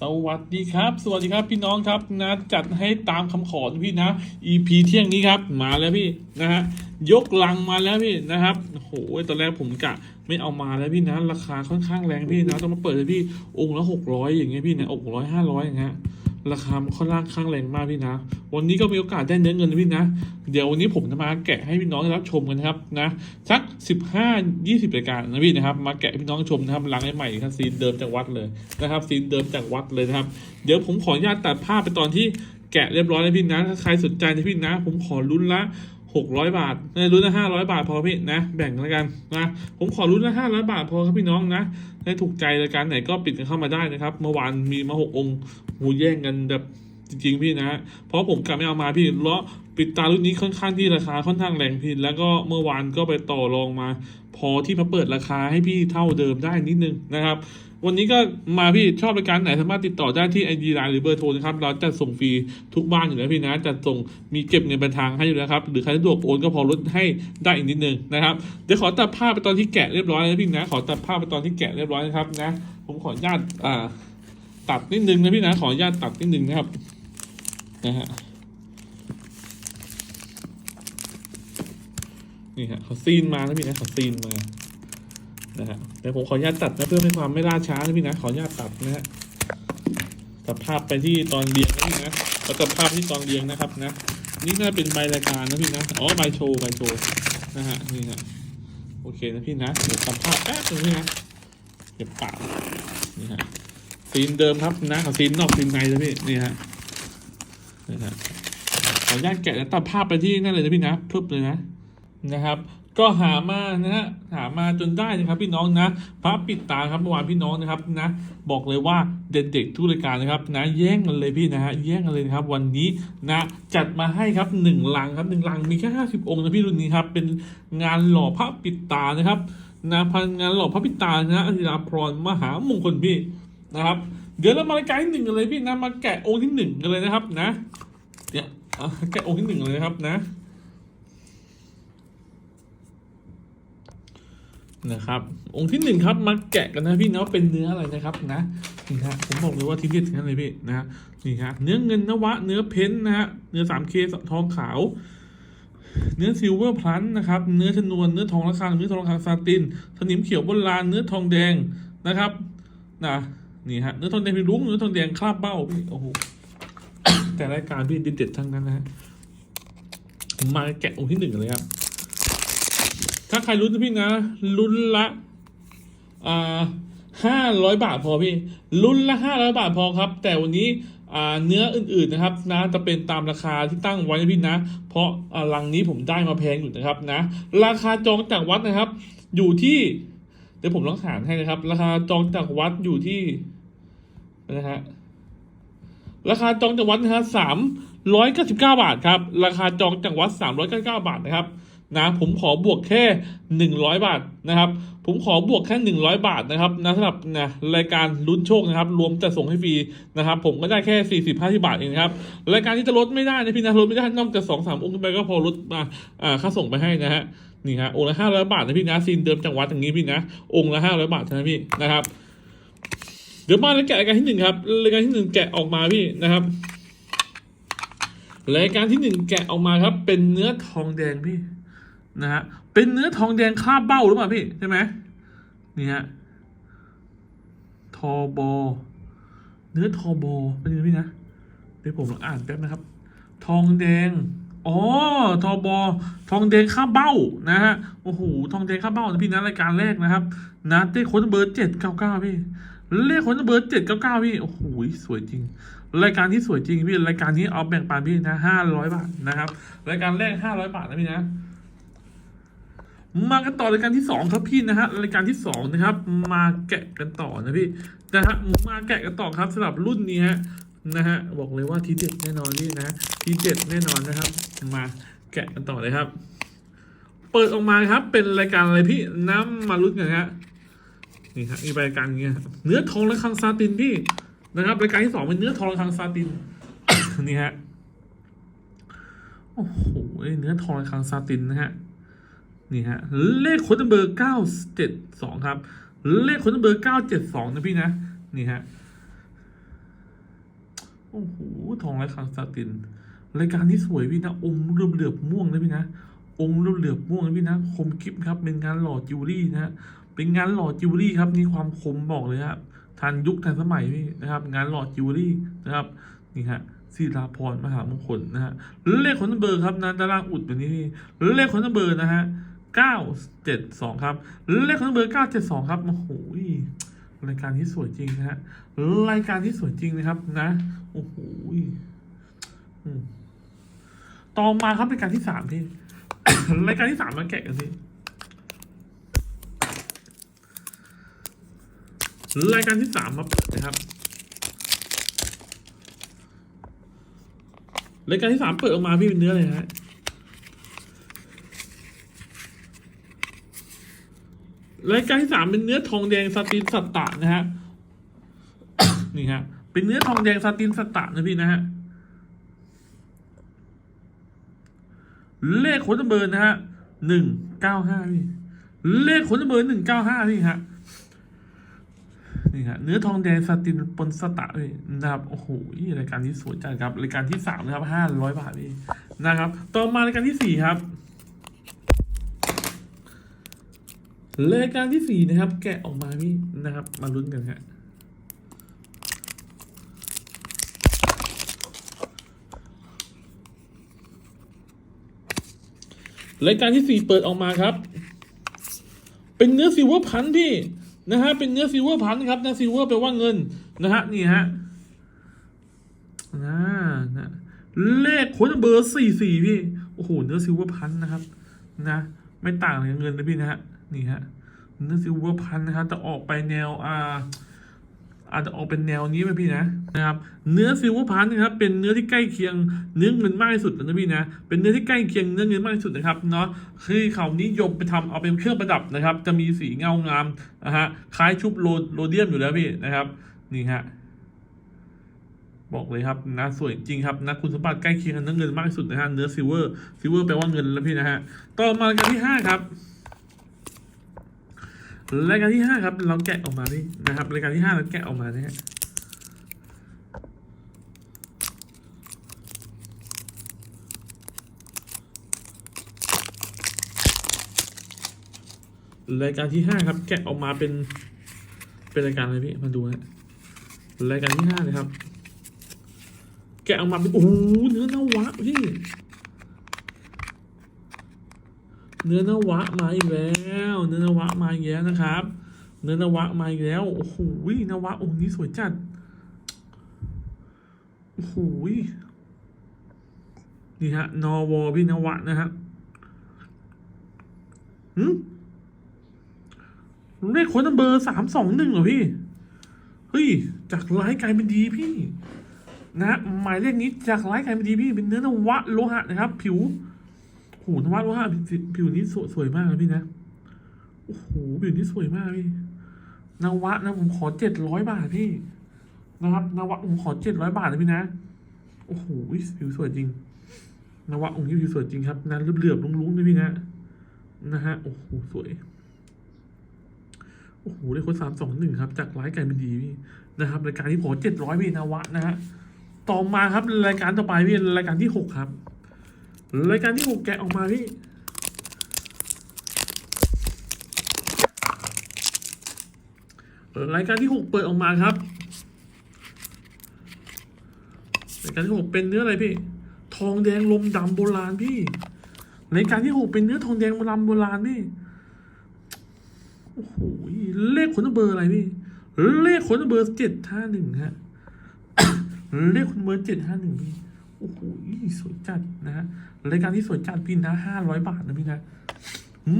สวัสดีครับ สวัสดีครับพี่น้องครับนะจัดให้ตามคำขอพี่นะ EP เที่ยงนี้ครับมาแล้วพี่นะฮะยกลังมาแล้วพี่นะครับโอ้โหตอนแรกผมกะไม่เอามาแล้วพี่นะ ราคาค่อนข้างแรงพี่นะต้องมาเปิดเลยพี่องค์ละหกร้อยอย่างเงี้ยพี่นะองค์ร้อยห้าร้อยอย่างเงี้ย ราคามันค่อนข้างข้างแรงมากพี่นะ วันนี้ก็มีโอกาสได้เนื้อเงินนะพี่นะ เดี๋ยววันนี้ผมจะมาแกะให้พี่น้องได้รับชมกันนะครับนะสักสิบห้ายี่สิบรายการนะพี่นะครับ มาแกะพี่น้องชมนะครับลังใหม่ครับซีนเดิมจากวัดเลยนะครับซีนเดิมจากวัดเลยนะครับ เดี๋ยวผมขออนุญาตตัดภาพไปตอนที่แกะเรียบร้อยแล้วพี่นะถ้าใครสนใจนะพี่นะ ผมขอลุ้นละ หกร้อยบาทเอ้ยลุ้นละห้าร้อยบาทพอพี่นะ แบ่งแล้วกันนะ ผมขอลุ้นละห้าร้อยบาทพอครับพี่น้องนะให้ถูกใจรายการไหนก็ปิดกันเข้ามาได้นะครับ เมื่อวานมีมาหกองค์หูแย่งกันแบบจริงๆพี่นะ เพราะผมกลับไม่เอามาพี่เลาะปิดตารุ่นนี้ค่อนข้างที่ราคาค่อนข้างแรงพี่แล้วก็เมื่อวานก็ไปต่อรองมา พอที่มาเปิดราคาให้พี่เท่าเดิมได้นิดนึงนะครับ วันนี้ก็มาพี่ชอบรายการไหนสามารถติดต่อได้ที่ไอดีไลน์หรือเบอร์โทรนะครับ เราจะส่งฟรีทุกบ้านอยู่แล้วพี่นะจะส่งมีเก็บเงินปลายทางให้อยู่แล้วครับ หรือใครสะดวกโอนก็พอลดให้ได้อีกนิดนึงนะครับเดี๋ยวขอตัดภาพไปตอนที่แกะเรียบร้อยแล้วพี่นะขอตัดภาพไปตอนที่แกะเรียบร้อยนะครับนะ ผมขออนุญาตอ่าตัดนิดนึงนะพี่นะขออนุญาตตัดนิดนึงนะครับนะฮะนี่ฮะเขาซีนมาแล้วพี่นะเขาซีนมา นะฮะเดี๋ยวผมขออนุญาตตัดนะเพื่อให้ความไม่ล่าช้านะพี่นะขออนุญาตตัดนะฮะตัดภาพไปที่ตอนเรียงนะพี่นะแล้วตัดภาพที่ตอนเรียงนะครับนะ นี่น่าเป็นใบรายการนะพี่นะอ๋อใบโชว์ใบโชว์นะฮะนี่ฮะโอเคนะพี่นะเดี๋ยวตัดภาพแป๊บนึงพี่นะเก็บปากนี่ฮะซีนเดิมครับนะขอซีนนอกซีนในเลยพี่นี่ฮะนี่ฮะขออนุญาตแกะแล้วตัดภาพไปที่นั่นเลยนะพี่นะพึบเลยนะนะครับ ก็หามานะฮะหามาจนได้นะครับพี่น้องนะ พระปิดตาครับเมื่อวานพี่น้องนะครับนะ บอกเลยว่าเด็กๆทุกรายการนะครับนะแย่งกันเลยพี่นะฮะแย่งกันเลยนะครับวันนี้นะจัดมาให้ครับหนึ่งลังครับหนึ่งลังมีแค่ห้าสิบองค์นะพี่รุ่นนี้ครับเป็นงานหล่อพระปิดตานะครับนะพันงานหล่อพระปิดตานะฮะอธิราพรมหามงคลพี่นะครับ เดี๋ยวเรามารายการที่หนึ่งกันเลยพี่นะมาแกะองค์ที่หนึ่งกันเลยนะครับนะเนี่ยเอาแกะองค์ที่หนึ่งเลยนะครับนะ นะครับ องค์ที่หนึ่งครับมาแกะกันนะพี่นะเป็นเนื้ออะไรนะครับนะนี่ฮะผมบอกเลยว่าที่เด็ดทั้งนั้นเลยพี่นะฮะนี่ฮะเนื้อเงินนวะ เนื้อเพ้นนะฮะเนื้อสามเคทองขาว เนื้อซิลเวอร์พลันนะครับ เนื้อชนวนเนื้อทองระฆังเนื้อทองระฆังซาตินสนิมเขียวโบราณเนื้อทองแดงนะครับนะนี่ฮะเนื้อทองแดงพิรุ้งเนื้อทองแดงคราบเบ้าพี่โอ้โหแต่รายการพี่เด็ดทั้งนั้นนะฮะมาแกะองค์ที่หนึ่งเลยครับ ถ้าใครลุ้นพี่นะลุ้นละอ่าห้าร้อยบาทพอพี่ลุ้นละห้าร้อยบาทพอครับ แต่วันนี้อ่าเนื้ออื่นๆนะครับนะจะเป็นตามราคาที่ตั้งไว้นะพี่นะ เพราะอ่ลังนี้ผมได้มาแพงอยู่นะครับนะ ราคาจองจากวัดนะครับ อยู่ที่ เดี๋ยวผมลองหารให้นะครับ ราคาจองจากวัดอยู่ที่นะฮะราคาจองจากวัดนะฮะสามร้อยเก้าสิบเก้าบาทครับ ราคาจองจากวัดสามร้อยเก้าสิบเก้าบาทนะครับ นะผมขอบวกแค่หนึ่งร้อยบาทนะครับ ผมขอบวกแค่หนึ่งร้อยบาทนะครับนะสำหรับนะรายการลุ้นโชคนะครับ รวมจะส่งให้ฟรีนะครับ ผมก็ได้แค่สี่สิบห้าสิบาทเองครับ รายการที่จะลดไม่ได้นะพี่นะลดไม่ได้นอกจากสองสามองค์ไปก็พอลดมาอ่าค่าส่งไปให้นะฮะนี่ฮะองค์ละห้าร้อยบาทนะพี่นะซีนเดิมจังหวัดอย่างนี้พี่นะองค์ละห้าร้อยบาทนะพี่นะครับ เดี๋ยวมาแล้วแกะรายการที่หนึ่งครับรายการที่หนึ่งแกะออกมาพี่นะครับรายการที่หนึ่งแกะออกมาครับ เป็นเนื้อทองแดงพี่ นะฮะเป็นเนื้อทองแดงคาบเบ้าหรือเปล่าพี่ใช่ไหมนี่ฮะทอบอเนื้อทอบอเป็นยังไงพี่นะเดี๋ยวผมลองอ่านแป๊บนะครับ ทองแดงอ๋อทอบอทองแดงคราบเบ้านะฮะโอ้โหทองแดงคราบเบ้านะพี่นะรายการแรกนะครับนะเต้ค้นเบอร์เจ็ดเก้าเก้าพี่เลขค้นเบอร์เจ็ดเก้าเก้าพี่โอ้โหสวยจริง รายการที่สวยจริงพี่รายการนี้เอาแบ่งปันพี่นะห้าร้อยบาทนะครับ รายการแรกห้าร้อยบาทนะพี่นะ มากันต่อรายการที่สองครับพี่นะฮะรายการที่สองนะครับ มาแกะกันต่อนะพี่นะฮะมาแกะกันต่อครับสำหรับรุ่นนี้ฮะนะฮะบอกเลยว่าทีเด็ดแน่นอนนี่นะทีเด็ดแน่นอนนะครับ มาแกะกันต่อเลยครับ เปิดออกมาครับเป็นรายการอะไรพี่น้ำมาลุ้นกันฮะนี่ฮะมีรายการเงี้ยเนื้อทองและคังซาตินพี่นะครับรายการที่สองเป็นเนื้อทองและคังซาตินนี่ฮะโอ้โหเนื้อทองและคังซาตินนะฮะ นี่ฮะเลขคนเบอร์เก้าเจ็ดสองครับ เลขคนเบอร์เก้าเจ็ดสองนะพี่นะ นี่ฮะโอ้โหทองไรคังสติน รายการที่สวยพี่นะองค์เหลือบเหลือบม่วงนะพี่นะองค์เหลือบเหลือบม่วงนะพี่นะคมกริบครับ เป็นงานหล่อจิวเวลรี่นะฮะเป็นงานหล่อจิวเวลรี่ครับนี่ความคมบอกเลยครับทันยุคทันสมัยพี่นะครับ งานหล่อจิวเวลรี่นะครับนี่ฮะศิลาพรมหามงคลนะฮะเลขคนเบอร์ครับนะตารางอุดแบบนี้พี่เลขคนเบอร์นะฮะ เก้าเจ็ดสองครับ เลขคนเบอร์เก้าเจ็ดสองครับ โอ้โหรายการที่สวยจริงนะฮะ รายการที่สวยจริงนะครับนะ โอ้โหต่อมาครับรายการที่สามพี่ รายการที่สามมาแกะกันพี่รายการที่สามมาเปิดนะครับ รายการที่สามเปิดออกมาพี่เป็นเนื้ออะไรฮะ รายการที่สามเป็นเนื้อทองแดงสตินสตะนะฮะ นี่ฮะ เป็นเนื้อทองแดงสตินสตะนะพี่นะฮะ เลขคนเบอร์นะฮะหนึ่งเก้าห้าพี่ เลขคนเบอร์หนึ่งเก้าห้าพี่ฮะ นี่ฮะ เนื้อทองแดงสตินปนสตะพี่นะครับ โอ้โหรายการที่สวยจังครับ รายการที่สามนะครับห้าร้อยบาทพี่นะครับ ต่อมารายการที่สี่ครับ รายการที่สี่นะครับ แกะออกมาพี่นะครับ มาลุ้นกันฮะรายการที่สี่เปิดออกมาครับ เป็นเนื้อซิลเวอร์พันธ์พี่นะฮะเป็นเนื้อซิลเวอร์พันธ์ครับนะซิลเวอร์แปลว่าเงินนะฮะนี่ฮะนะนะเลขโค้ดเบอร์สี่สี่พี่โอ้โหเนื้อซิลเวอร์พันธ์นะครับ นะ ไม่ต่างกับเงินนะพี่นะฮะ นี่ฮะเนื้อซิลเวอร์พันธ์นะครับจะออกไปแนวอ่าอาจจะออกเป็นแนวนี้ไหมพี่นะนะครับ เนื้อซิลเวอร์พันนะครับเป็นเนื้อที่ใกล้เคียงเนื้อเงินมากที่สุดนะพี่นะเป็นเนื้อที่ใกล้เคียงเนื้อเงินมากที่สุดนะครับเนาะคือเขานิยมไปทำเอาเป็นเครื่องประดับนะครับ จะมีสีเงางามนะฮะคล้ายชุบโรโรเดียมอยู่แล้วพี่นะครับนี่ฮะบอกเลยครับนะสวยจริงครับนะคุณสมบัติใกล้เคียงกับเนื้อเงินมากที่สุดนะฮะเนื้อซิลเวอร์ซิลเวอร์แปลว่าเงินแล้วพี่นะฮะต่อมาการที่ห้าครับ รายการที่ห้าครับ เราแกะออกมาพี่นะครับรายการที่ห้าเราแกะออกมานะฮะรายการที่ห้าครับ แกะออกมาเป็นเป็นรายการอะไรพี่มาดูฮะรายการที่ห้าเลยครับ แกะออกมาเป็นโอ้โหเนื้อนวะพี่ เนื้อนวะมาอีกแล้ว เนื้อนวะมาอีกแล้วนะครับ เนื้อนวะมาอีกแล้วโอ้โหนวะองค์นี้สวยจัดโอ้โหนี่ฮะนอวอพี่นวะนะฮะหืมเลขคนเบอร์สามสองหนึ่งเหรอพี่ เฮ้ย จากร้ายกลายเป็นดีพี่ นะหมายเลขนี้จากร้ายกลายเป็นดีพี่เป็นเนื้อนวะโลหะนะครับ ผิว โหนวัดว่าผิวผิวนี้สวยมากเลยพี่นะโอ้โหผิวนี้สวยมากพี่นวัดนะผมขอเจ็ดร้อยบาทพี่นะครับนวัดผมขอเจ็ดร้อยบาทนะพี่นะโอ้โหผิวสวยจริงนวัดองค์นี้ผิวสวยจริงครับนะเหลือบๆลุ้งๆด้วยพี่นะนะฮะโอ้โหสวยโอ้โหได้คนสามสองหนึ่งครับ จากร้ายกลายเป็นดีพี่นะครับรายการที่ผมเจ็ดร้อยพี่นวัดนะฮะต่อมาครับรายการต่อไปพี่รายการที่หกครับ รายการที่หกแกะออกมาพี่รายการที่หกเปิดออกมาครับรายการที่หกเป็นเนื้ออะไรพี่ ทองแดงลมดำโบราณพี่รายการที่หกเป็นเนื้อทองแดงลำโบราณพี่โอ้โหเลขขนเบอร์อะไรพี่ เลขขนเบอร์เจ็ดห้าหนึ่งฮะเลขขนเบอร์เจ็ดห้าหนึ่งพี่ โอ้โหสวยจัดนะฮะรายการที่สวยจัดพี่นะห้าร้อยบาทนะพี่นะ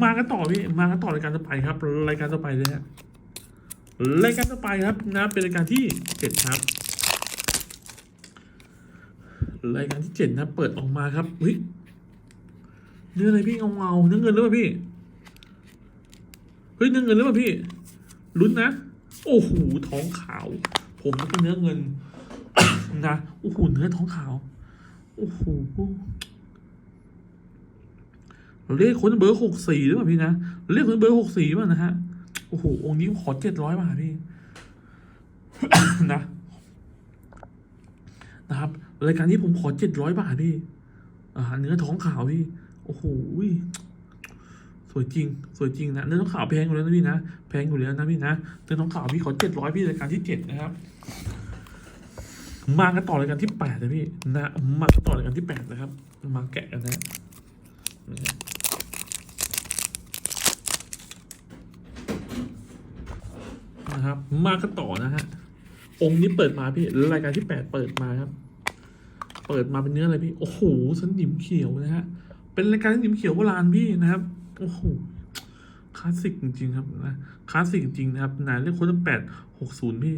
มากันต่อพี่มากันต่อรายการต่อไปครับ รายการต่อไปเลยฮะรายการต่อไปครับนะเป็นรายการที่เจ็ดครับรายการที่เจ็ดนะเปิดออกมาครับเฮ้ยเนื้ออะไรพี่เงาเงาเนื้อเงินหรือเปล่าพี่เฮ้ยเนื้อเงินหรือเปล่าพี่ลุ้นนะ โอ้โหท้องขาว ผมก็เนื้อเงินนะโอ้โหเนื้อท้องขาว อ้โหเลขคนเบอร์หกสี่หรือเปล่าพี่นะเลขคนเบอร์หกสี่ป่ะนะฮะโอ้โหองค์นี้ขอเจ็ดร้อยบาทพี่นะนะครับรายการนี้ผมขอเจ็ดร้อยบาทพี่อ่าเนื้อท้องขาวพี่โอ้โหสวยจริง สวยจริงนะเนื้อท้องขาวแพงอยู่แล้วนะพี่นะแพงอยู่แล้วนะพี่นะเนื้อท้องขาวพี่ขอเจ็ดร้อยพี่รายการที่เจ็ดนะครับ มากันต่อรายการที่แปดเลยพี่นะมากันต่อรายการที่แปดนะครับ มาแกะกันนะนะครับ มากันต่อนะฮะองค์นี้เปิดมาพี่รายการที่แปดเปิดมาครับ เปิดมาเป็นเนื้ออะไรพี่โอ้โหสนิมเขียวนะฮะเป็นรายการสนิมเขียวโบราณพี่นะครับโอ้โห ลาสสิกจริงๆครับนะคลาสสิกจริงๆนะครับหมายเลขโค้ดแปดหกศูนย์พี่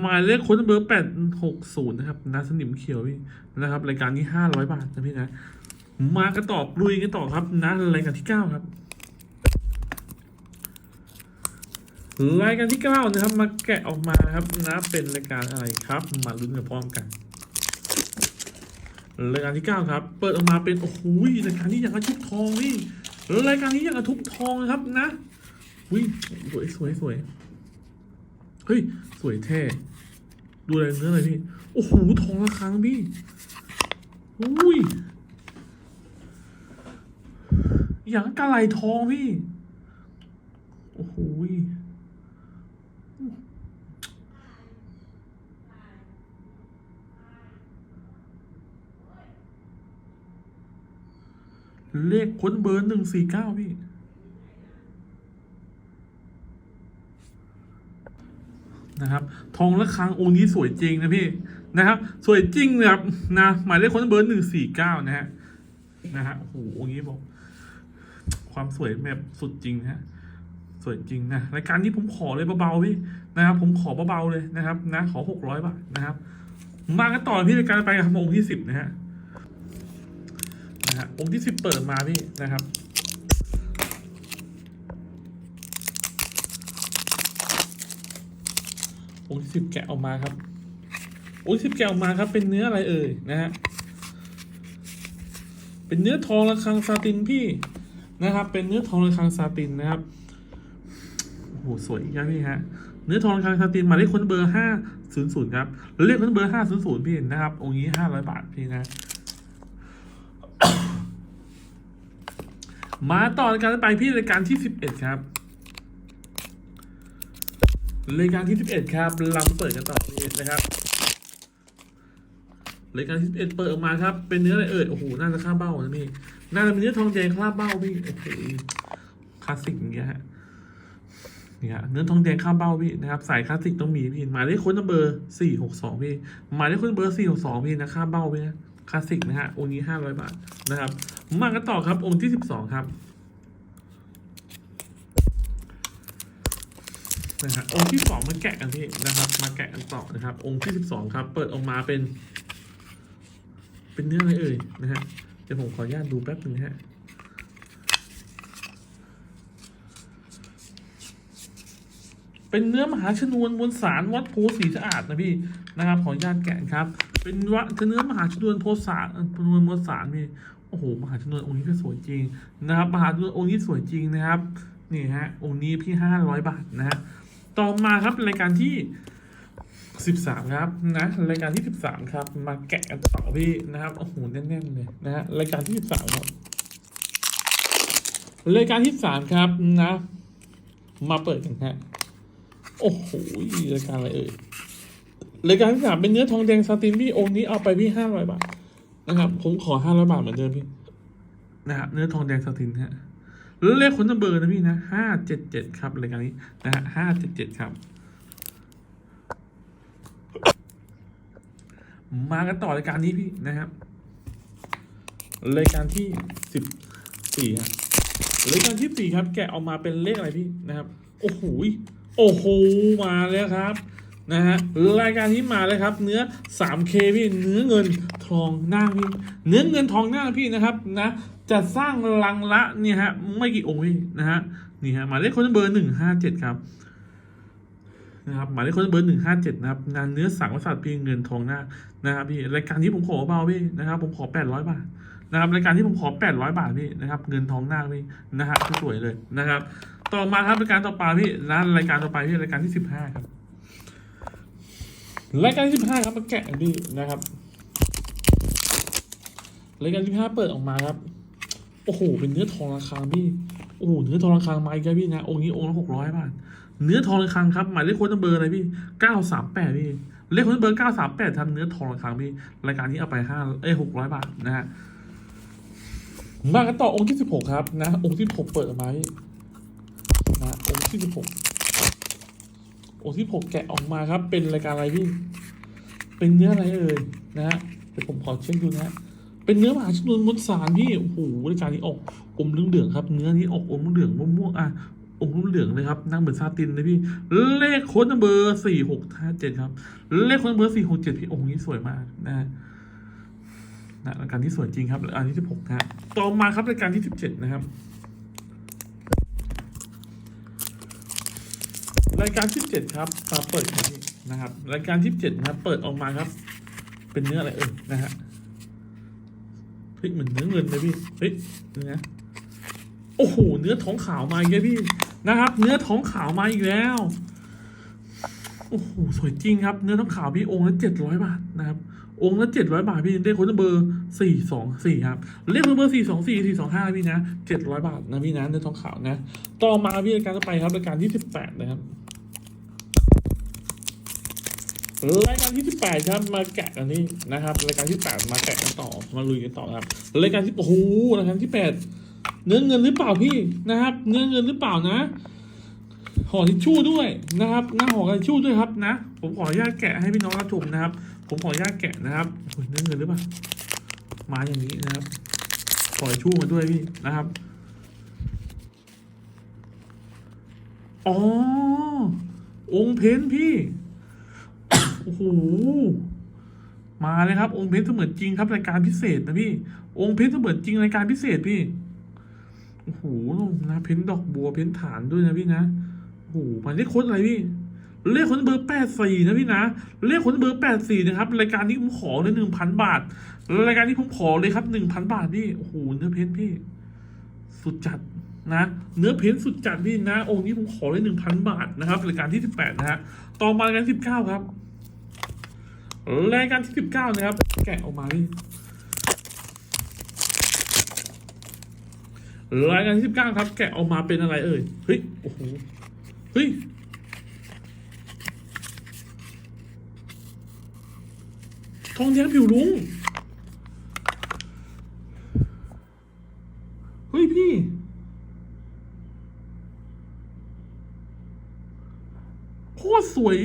หมายเลขโค้ดเบอร์แปดหกศูนย์นะครับนะสนิมเขียวพี่นะครับ รายการนี้ห้าร้อยบาทนะพี่นะมากันต่อลุยกันต่อครับนะรายการที่เก้าครับรายการที่เก้านะครับ มาแกะออกมาครับนะเป็นรายการอะไรครับ มาลุ้นกันพร้อมกันรายการที่เก้าครับ เปิดออกมาเป็นโอ้โหรายการนี้อย่างกระทุบทองนี่ รายการนี้อย่างกระทุบทองนะครับนะอุ้ยสวยสวยสวยเฮ้ย สวยแท้ดูอะไรเนื้ออะไรพี่ โอ้โหทองละครั้งพี่อุ้ยอย่างกระไหลทองพี่ โอ้โห เลขค้นเบอร์หนึ่งสี่เก้าพี่ นะครับ ทองระฆังองค์นี้สวยจริงนะพี่นะครับ สวยจริงนะครับนะหมายเลขค้นเบอร์หนึ่งสี่เก้านะฮะนะฮะโอ้โหองค์นี้บอก ความสวยแบบสุดจริงนะฮะสวยจริงนะรายการนี้ผมขอเลยเบาๆพี่นะครับ ผมขอเบาๆเลยนะครับ นะ ขอหกร้อยบาทนะครับมากันต่อพี่รายการไปกับองค์ที่สิบนะฮะ นะฮะองค์ที่สิบเปิดมาพี่นะครับองค์ที่สิบแกะออกมาครับองค์ที่สิบแกะออกมาครับ เป็นเนื้ออะไรเอ่ยนะฮะเป็นเนื้อทองระฆังซาตินพี่นะครับ เป็นเนื้อทองระฆังซาตินนะครับโอ้โหสวยครับพี่ฮะเนื้อทองระฆังซาตินหมายเลขคนเบอร์ห้าศูนย์ศูนย์ครับเลขคนเบอร์ห้าศูนย์ศูนย์พี่นะครับองค์นี้ห้าร้อยบาทพี่นะ มาต่อรายการไปพี่รายการที่สิบเอ็ดครับรายการที่สิบเอ็ดครับเรามาเปิดกันต่อพี่นะครับรายการที่สิบเอ็ดเปิดออกมาครับ เป็นเนื้ออะไรเอ่ยโอ้โหน่าจะค่าเบ้านะพี่น่าจะเป็นเนื้อทองแดงคราเบ้าพี่โอ้โหคลาสสิกอย่างเงี้ยฮะเนี่ยเนื้อทองแดงข้าเบ้าพี่นะครับสายคลาสสิกต้องมีพี่หมายเลขค้นเบอร์สี่หกสองพี่หมายเลขค้นเบอร์สี่หกสองพี่นะข้าเบ้าพี่นะคลาสสิกนะฮะอนี้ห้าร้อยบาทนะครับ มากันต่อครับ องค์ที่สิบสองครับนะฮะองค์ที่สองมาแกะกันพี่นะครับ มาแกะกันต่อนะครับ องค์ที่สิบสองครับ เปิดออกมาเป็น เป็นเนื้ออะไรเอ่ยนะฮะเดี๋ยวผมขออนุญาตดูแป๊บหนึ่งฮะเป็นเนื้อมหาชนวนมวลสารวัดโพสีสะอาดนะพี่นะครับขออนุญาตแกะครับ เป็นวัดเนื้อมหาชนวนโพสารมวลมวลสารพี่ อ้โหมหาชนวนองค์นี้ก็สวยจริงนะครับมหาชนวนองค์นี้สวยจริงนะครับนี่ฮะองค์นี้พี่ห้าร้อยบาทนะฮะต่อมาครับรายการที่สิบสามครับนะรายการที่สิบสามครับ มาแกะกันต่อพี่นะครับโอ้โหแน่นๆเลยนะฮะรายการที่สิบสามครับรายการที่สามครับนะ มาเปิดกันฮะโอ้โหรายการอะไรเอ่ยรายการที่สามเป็นเนื้อทองแดงซาตินพี่องค์นี้เอาไปพี่ห้าร้อยบาท นะครับ ผมขอห้าร้อยบาทเหมือนเดิมพี่ นะครับเนื้อทองแดงสตินฮะแล้วเลขคนนัมเบอร์นะพี่นะห้าเจ็ดเจ็ดครับรายการนี้นะฮะห้าเจ็ดเจ็ดครับ มากันต่อรายการนี้พี่นะครับรายการที่สิบสี่ครับรายการที่สี่ครับ แกะออกมาเป็นเลขอะไรพี่นะครับ โอ้โหยโอ้โหมาแล้วครับนะฮะรายการที่มาเลยครับ เนื้อ 3K พี่เนื้อเงิน ทองหน้าพี่เนื้อเงินทองหน้าพี่นะครับนะจะสร้างลังละเนี่ยฮะไม่กี่องค์นะฮะนี่ฮะหมายเลขคนเบอร์หนึ่งห้าเจ็ดครับนะครับหมายเลขคนเบอร์หนึ่งห้าเจ็ดนะครับงานเนื้อสังวสัตว์พี่เงินทองหน้านะครับพี่รายการที่ผมขอเบาพี่นะครับ ผมขอแปดร้อยบาทนะครับรายการที่ผมขอแปดร้อยบาทพี่นะครับ เงินทองหน้าพี่นะฮะสวยเลยนะครับ ต่อมาครับรายการต่อไปพี่นะรายการต่อไปพี่รายการที่สิบห้าครับรายการที่สิบห้าครับมาแกะกันพี่นะครับ รายการที่ห้าเปิดออกมาครับ โอ้โห เป็นเนื้อทองระฆังพี่ โอ้โห เนื้อทองระฆังมาอีกแล้วพี่นะ องค์นี้องค์ละหกร้อยบาท เนื้อทองระฆังครับ หมายเลขโค้ดเบอร์อะไรพี่เก้าสามแปดพี่ เลขโค้ดเบอร์เก้าสามแปดทำเนื้อทองระฆังพี่ รายการนี้เอาไปห้าเอ้หกร้อยบาทนะฮะ มากันต่อองค์ที่สิบหกครับนะ องค์ที่หกเปิดออกมานะ องค์ที่สิบหกองค์ที่หกแกะออกมาครับ เป็นรายการอะไรพี่ เป็นเนื้ออะไรเอ่ยนะฮะ เดี๋ยวผมขอเช็คดูนะฮะ เป็นเนื้อมหาชนวนมวลสารพี่โอ้โหรายการนี้ออกอมเหลืองๆครับ เนื้อนี้ออกอมเหลืองม่วงๆอะอมเหลืองเลยครับนั่งเหมือนซาตินเลยพี่ เลขโค้ดเบอร์สี่หกห้าเจ็ดครับ เลขโค้ดเบอร์สี่หกเจ็ดพี่องค์นี้สวยมากนะนะรายการที่สวยจริงครับอันที่สิบหกฮะต่อมาครับรายการที่สิบเจ็ดนะครับ รายการที่เจ็ดครับมาเปิดนะครับ รายการที่เจ็ดนะเปิดออกมาครับ เป็นเนื้ออะไรเอ่ยนะฮะ ฮ้ยเหมือนเนื้อเงินเลยพี่เฮ้ยเนื้อโอ้โหเนื้อท้องขาวมาอีกแล้วพี่นะครับ เนื้อท้องขาวมาอีกแล้วโอ้โหสวยจริงครับ เนื้อท้องขาวพี่องค์ละเจ็ดร้อยบาทนะครับองค์ละเจ็ดร้อยบาทพี่เลขคนเบอร์สี่สองสี่ครับเลขคนเบอร์สี่สองสี่สี่สองห้าพี่นะเจ็ดร้อยบาทนะพี่นะเนื้อท้องขาวนะ ต่อมาพี่รายการต่อไปครับรายการที่สิบแปดนะครับรายการที่สิบแปดครับมาแกะกันนี่นะครับรายการที่แปดมาแกะกันต่อ มาลุยกันต่อครับรายการที่โอ้โหรายการที่แปดเนื้อเงินหรือเปล่าพี่นะครับ เนื้อเงินหรือเปล่านะห่อทิชชู่ด้วยนะครับหน้าห่อทิชชู่ด้วยครับนะ ผมขออนุญาตแกะให้พี่น้องรับชมนะครับ ผมขออนุญาตแกะนะครับเนื้อเงินหรือเปล่ามาอย่างนี้นะครับขอทิชชู่มาด้วยพี่นะครับอ๋อองเพนพี่ โอ้โห มาเลยครับ องค์เพชรเสมือนจริงครับรายการพิเศษนะพี่ องค์เพชรเสมือนจริงรายการพิเศษพี่โอ้โหนะเพ้นดอกบัวเพ้นฐานด้วยนะพี่นะโอ้โหมันเลขค้ดอะไรพี่เลขค้ดเบอร์แปดสี่นะพี่นะ เลขค้ดเบอร์แปดสี่นะครับ รายการนี้ผมขอเลยหนึ่งพันบาท รายการนี้ผมขอเลยครับหนึ่งพันบาทพี่ โอ้โห เนื้อเพ้นพี่ สุดจัดนะ เนื้อเพ้นสุดจัดพี่นะ องค์นี้ผมขอเลยหนึ่งพันบาทนะครับ รายการที่สิบแปดนะฮะ ต่อมารายการสิบเก้าครับ รายการที่สิบเก้านะครับ แกะออกมาพี่รายการที่สิบเก้าครับ แกะออกมาเป็นอะไรเอ่ย เฮ้ย โอ้โห เฮ้ย ทองแดงผิวลุง เฮ้ยพี่ โคตรสวย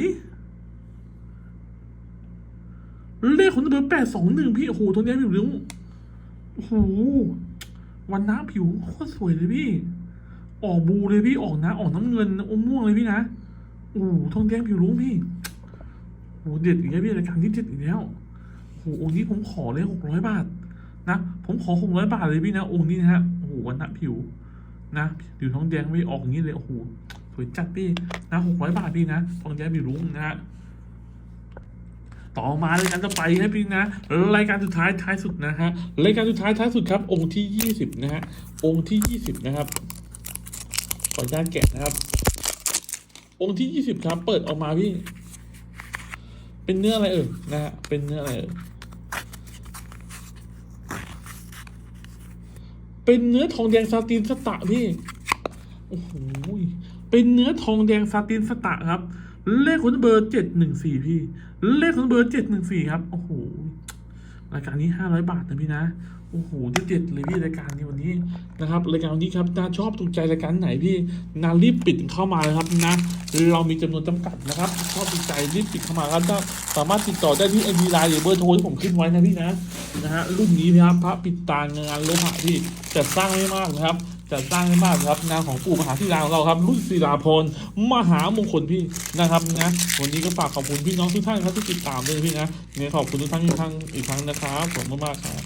เลขข องเบอแปดสองหนึ่งพี่โอ้โหตรงนี้ผิวเหลืองโอ้โหวันน้ำผิวโคตรสวยเลยพี่ ออกบูเลยพี่ออกนะออกน้ำเงินอมม่วงเลยพี่นะโอ้โหทองแดงผิวรุ้งพี่โอ้โหเด็ดอีกแล้วพี่รายการที่เด็ดอีกแล้วโอ้โหองค์นี้ผมขอเลยหกร้อยบาท นะผมขอหกร้อยบาทเลยพี่นะองค์นี้นะฮะโอ้โหวันน้ำผิวนะผิวทองแดงไม่ออกอย่างนี้เลยโอ้โหสวยจัดพี่นะหกร้อยบาทพี่นะทองแดงผิวรุ้งนะฮะ ต่อมาเลยการจะไปให้พี่นะรายการสุดท้ายท้ายสุดนะฮะรายการสุดท้ายท้ายสุดครับ องค์ที่ยี่สิบนะฮะองค์ที่ยี่สิบนะครับขออนุญาตแกะนะครับ องค์ที่ยี่สิบครับ เปิดออกมาพี่ เป็นเนื้ออะไรเอ่ยนะฮะเป็นเนื้ออะไรเอ่ยเป็นเนื้อทองแดงซาตินสตะพี่โอ้โหเป็นเนื้อทองแดงซาตินสตะครับ เลขคนเบอร์เจ็ดหนึ่งสี่พี่ เลขคนเบอร์เจ็ดหนึ่งสี่ครับ โอ้โห รายการนี้ห้าร้อยบาทนะพี่นะ โอ้โหที่เด็ดเลยพี่รายการนี้วันนี้นะครับรายการวันนี้ครับนาชอบถูกใจรายการไหนพี่นารีบปิดเข้ามาเลยครับนะเรามีจำนวนจำกัดนะครับชอบถูกใจรีบปิดเข้ามาครับถ้าสามารถติดต่อได้ที่ไอดีไลน์หรือเบอร์โทรที่ผมขึ้นไว้นะพี่นะนะฮะรุ่นนี้นะครับพระปิดตางานโลหะพี่จะสร้างไม่มากนะครับ จะสร้างให้มากครับงานของปู่มหาศิลาของเราครับรุ่นศิลาพรมหามงคลพี่นะครับนะวันนี้ก็ฝากขอบคุณพี่น้องทุกท่านครับที่ติดตามด้วยพี่นะเนี่ยขอบคุณทุกท่านอีกครั้งอีกครั้งนะครับขอบคุณมากๆครับ